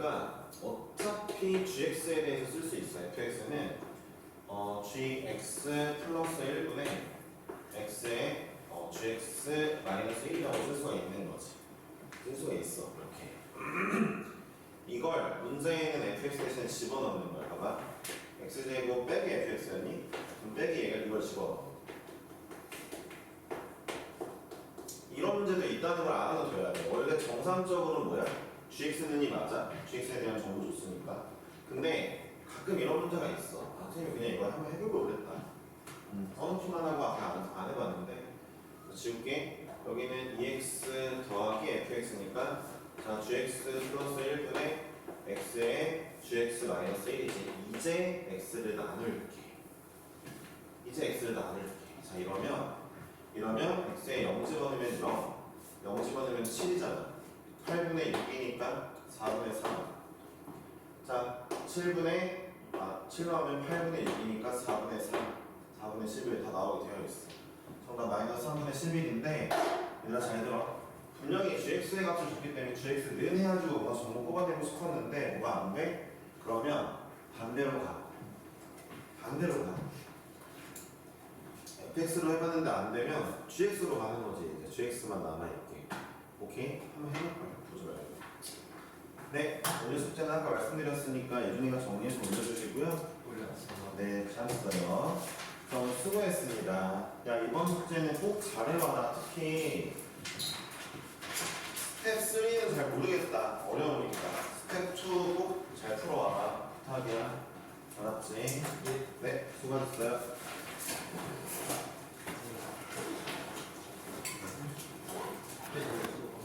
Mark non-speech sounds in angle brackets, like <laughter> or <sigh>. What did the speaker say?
보니까 어차피 gx에 대해서 쓸 수 있어. fx는 어, gx 플러스 1분의 x에 어, gx 마이너스 1이라고 쓸 수가 있는 거지. 쓸 수가 있어. 이렇게. <clears throat> 이걸 문제에는 fx 대신에 집어넣는 거야. 봐봐. x제곱 빼기 fx였니? 그럼 빼기 얘가 이걸 집어넣어. 이런 문제도 있다는 걸 알아둬야 돼. 원래 정상적으로 뭐야? GX는 이 맞아. GX에 대한 정보 줬으니까. 근데 가끔 이런 문제가 있어. 아, 선생님 그냥 이거 한번 해보고 그랬다. 음, 써놓기만 하고 안, 안 해봤는데. 지울게. 여기는 EX 더하기 FX니까 자, GX 플러스 1분의 X에 GX 마이너스 1이지. 이제 X를 나눌게. 이제 X를 나눌게. 자, 이러면 이러면 x에 0 집어넣으면 0, 0 집어넣으면 7이잖아. 8분의 6이니까 4분의 3. 자, 7분의 아, 7 나오면 8분의 6이니까 4분의 3, 4분의 11 다 나오게 되어 있어. 정답 마이너스 3분의 11인데 얘들아 잘 들어. 분명히 gx의 값을 줬기 때문에 gx는 해가지고 뭔가 정보 뽑아내고 싶었는데 뭐가 안 돼? 그러면 반대로 가. 반대로 가. fx로 해봤는데 안 되면 gx로 가는 거지. 이제 gx만 남아있게. 오케이? 한번 해볼까요? 말고. 네, 오늘 숙제는 아까 말씀드렸으니까 예준이가 정리해서 올려주시고요. 올려놨어. 네, 잘했어요. 그럼 수고했습니다. 야, 이번 숙제는 꼭 잘해봐라. 특히 스텝 3는 잘 모르겠다. 어려우니까. 스텝 2 꼭 잘 풀어와라. 부탁이야. 알았지? 네, 수고하셨어요.